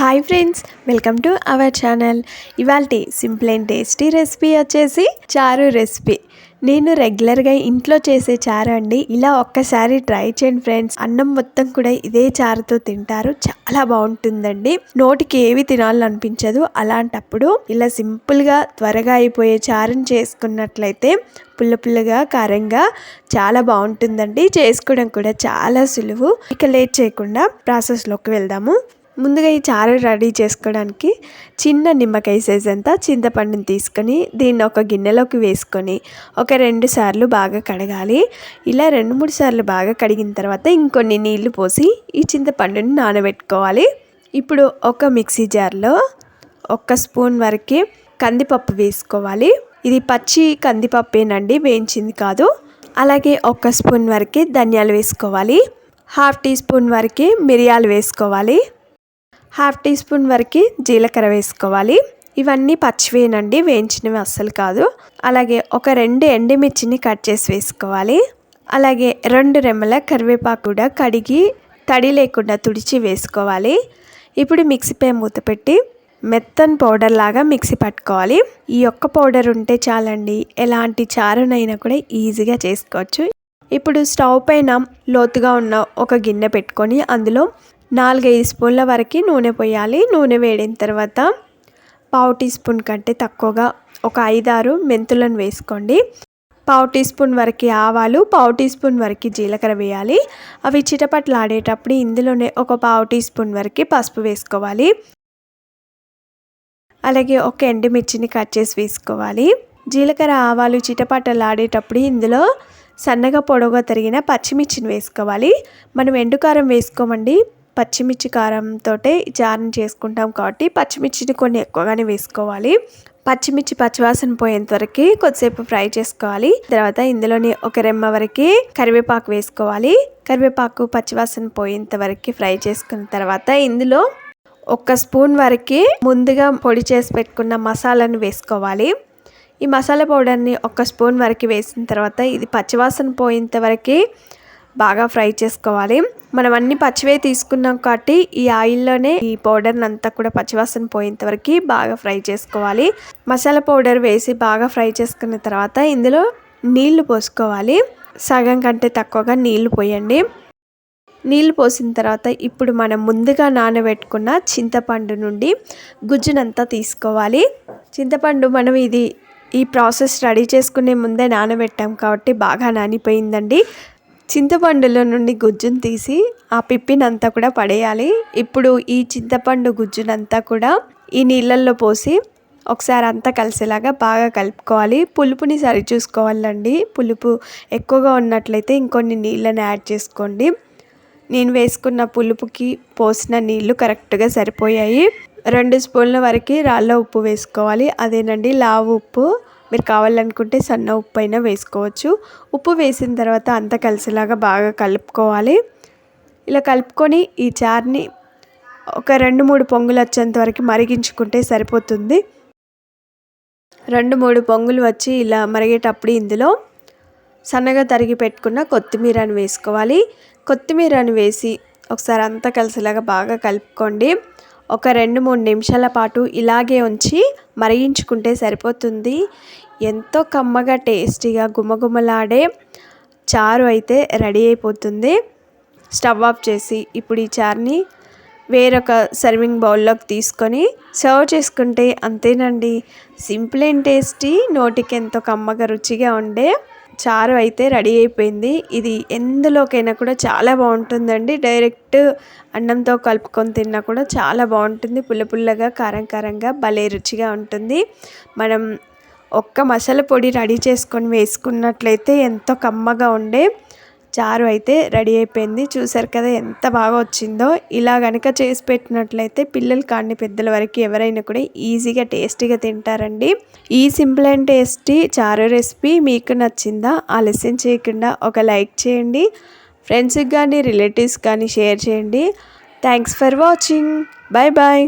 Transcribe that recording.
Hi friends welcome to our channel ఇవాళ simple and tasty recipe వచ్చేసి చారు recipe నేను రెగ్యులర్గా ఇంట్లో చేసే చారు అండి. ఇలా ఒక్కసారి ట్రై చేయండి ఫ్రెండ్స్ అన్నం మొత్తం కూడా ఇదే చారుతో తింటారు. చాలా బాగుంటుందండి. నోటికి ఏవి తినాలనిపించదు. అలాంటప్పుడు ఇలా సింపుల్గా త్వరగా అయిపోయే చారుని చేసుకున్నట్లయితే పుల్ల పుల్లగా కారంగా చాలా బాగుంటుందండి. చేసుకోవడం కూడా చాలా సులువు. ఇక లేట్ చేయకుండా ప్రాసెస్లోకి వెళ్దాము. ముందుగా ఈ చారు రెడీ చేసుకోవడానికి చిన్న నిమ్మకాయ సైజ్ అంతా చింతపండుని తీసుకొని దీన్ని ఒక గిన్నెలోకి వేసుకొని ఒక రెండు సార్లు బాగా కడగాలి. ఇలా రెండు మూడు సార్లు బాగా కడిగిన తర్వాత ఇంకొన్ని నీళ్ళు పోసి ఈ చింతపండుని నానబెట్టుకోవాలి. ఇప్పుడు ఒక మిక్సీ జార్లో ఒక స్పూన్ వరకు కందిపప్పు వేసుకోవాలి. ఇది పచ్చి కందిపప్పేనండి వేయించింది కాదు. అలాగే ఒక స్పూన్ వరకు ధనియాలు వేసుకోవాలి. హాఫ్ టీ స్పూన్ వరకు మిరియాలు వేసుకోవాలి. హాఫ్ టీ స్పూన్ వరకు జీలకర్ర వేసుకోవాలి. ఇవన్నీ పచ్చివేనండి వేయించినవి అస్సలు కాదు. అలాగే ఒక రెండు ఎండుమిర్చిని కట్ చేసి వేసుకోవాలి. అలాగే రెండు రెమ్మల కరివేపాకు కూడా కడిగి తడి లేకుండా తుడిచి వేసుకోవాలి. ఇప్పుడు మిక్సీపై మూత పెట్టి మెత్తన్ పౌడర్ లాగా మిక్సీ పట్టుకోవాలి. ఈ ఒక్క పౌడర్ ఉంటే చాలండి ఎలాంటి చారునైనా కూడా ఈజీగా చేసుకోవచ్చు. ఇప్పుడు స్టవ్ పైన లోతుగా ఉన్న ఒక గిన్నె పెట్టుకొని అందులో నాలుగైదు స్పూన్ల వరకు నూనె పోయాలి. నూనె వేడిన తర్వాత పావు టీ స్పూన్ కంటే తక్కువగా ఒక ఐదారు మెంతులను వేసుకోండి. పావు టీ స్పూన్ వరకు ఆవాలు పావు టీ స్పూన్ వరకు జీలకర్ర వేయాలి. అవి చిటపట్లు ఆడేటప్పుడు ఇందులోనే ఒక పావు టీ స్పూన్ వరకు పసుపు వేసుకోవాలి. అలాగే ఒక ఎండుమిర్చిని కట్ చేసి వేసుకోవాలి. జీలకర్ర ఆవాలు చిటపట్టలు ఆడేటప్పుడు ఇందులో సన్నగా పొడవుగా తరిగిన పచ్చిమిర్చిని వేసుకోవాలి. మనం ఎండుకారం వేసుకోమండి. పచ్చిమిర్చి కారంతో జార్ని చేసుకుంటాం కాబట్టి పచ్చిమిర్చిని కొన్ని ఎక్కువగానే వేసుకోవాలి. పచ్చిమిర్చి పచ్చివాసన పోయేంత వరకు కొద్దిసేపు ఫ్రై చేసుకోవాలి. తర్వాత ఇందులోని ఒక రెమ్మ వరకు కరివేపాకు వేసుకోవాలి. కరివేపాకు పచ్చివాసన పోయేంత వరకు ఫ్రై చేసుకున్న తర్వాత ఇందులో ఒక స్పూన్ వరకు ముందుగా పొడి చేసి పెట్టుకున్న మసాలాను వేసుకోవాలి. ఈ మసాలా పౌడర్ని ఒక స్పూన్ వరకు వేసిన తర్వాత ఇది పచ్చివాసన పోయేంత వరకు బాగా ఫ్రై చేసుకోవాలి. మనం అన్ని పచ్చివే తీసుకున్నాం కాబట్టి ఈ ఆయిల్లోనే ఈ పౌడర్ని అంతా కూడా పచ్చివాసన పోయేంత వరకు బాగా ఫ్రై చేసుకోవాలి. మసాలా పౌడర్ వేసి బాగా ఫ్రై చేసుకున్న తర్వాత ఇందులో నీళ్ళు పోసుకోవాలి. సగం కంటే తక్కువగా నీళ్ళు పోయండి. నీళ్ళు పోసిన తర్వాత ఇప్పుడు మనం ముందుగా నానబెట్టుకున్న చింతపండు నుండి గుజ్జునంతా తీసుకోవాలి. చింతపండు మనం ఇది ఈ ప్రాసెస్ రెడీ చేసుకునే ముందే నానబెట్టాం కాబట్టి బాగా నానిపోయిందండి. చింతపండులో నుండి గుజ్జును తీసి ఆ పిప్పినంతా కూడా పడేయాలి. ఇప్పుడు ఈ చింతపండు గుజ్జునంతా కూడా ఈ నీళ్ళల్లో పోసి ఒకసారి అంతా కలిసేలాగా బాగా కలుపుకోవాలి. పులుపుని సరి చూసుకోవాలండి పులుపు ఎక్కువగా ఉన్నట్లయితే ఇంకొన్ని నీళ్ళని యాడ్ చేసుకోండి. నేను వేసుకున్న పులుపుకి పోసిన నీళ్ళు కరెక్ట్గా సరిపోయాయి. రెండు స్పూన్ల వరకు రాళ్ళ ఉప్పు వేసుకోవాలి. అదేనండి లావు ఉప్పు. మీరు కావాలనుకుంటే సన్న ఉప్పు అయినా వేసుకోవచ్చు. ఉప్పు వేసిన తర్వాత అంతా కలిసేలాగా బాగా కలుపుకోవాలి. ఇలా కలుపుకొని ఈ చారుని ఒక రెండు మూడు పొంగులు వచ్చేంత వరకు మరిగించుకుంటే సరిపోతుంది. రెండు మూడు పొంగులు వచ్చి ఇలా మరిగేటప్పుడు ఇందులో సన్నగా తరిగి పెట్టుకున్న కొత్తిమీరని వేసుకోవాలి. కొత్తిమీరని వేసి ఒకసారి అంతా కలిసేలాగా బాగా కలుపుకోండి. ఒక రెండు మూడు నిమిషాల పాటు ఇలాగే ఉంచి మరిగించుకుంటే సరిపోతుంది. ఎంతో కమ్మగా టేస్టీగా గుమగుమలాడే చారు అయితే రెడీ అయిపోతుంది. స్టవ్ ఆఫ్ చేసి ఇప్పుడు ఈ చారుని వేరొక సర్వింగ్ బౌల్లోకి తీసుకొని సర్వ్ చేసుకుంటే అంతేనండి. సింపుల్ అండ్ టేస్టీ నోటికి ఎంతో కమ్మగా రుచిగా ఉండే చారు అయితే రెడీ అయిపోయింది. ఇది ఎందులోకైనా కూడా చాలా బాగుంటుందండి. డైరెక్ట్ అన్నంతో కలుపుకొని తిన్నా కూడా చాలా బాగుంటుంది. పుల్ల పుల్లగా కారం కారంగా భలే రుచిగా ఉంటుంది. మనం ఒక్క మసాలా పొడి రెడీ చేసుకొని వేసుకున్నట్లయితే ఎంతో కమ్మగా ఉండే చారు అయితే రెడీ అయిపోయింది. చూసారు కదా ఎంత బాగా వచ్చిందో. ఇలా కనుక చేసి పెట్టినట్లయితే పిల్లలు కాని పెద్దల వరకు ఎవరైనా కూడా ఈజీగా టేస్టీగా తింటారండి. ఈ సింపుల్ అండ్ టేస్టీ చారు రెసిపీ మీకు నచ్చిందా? ఆలస్యం చేయకుండా ఒక లైక్ చేయండి. ఫ్రెండ్స్కి కానీ రిలేటివ్స్ కానీ షేర్ చేయండి. Thanks for watching. Bye bye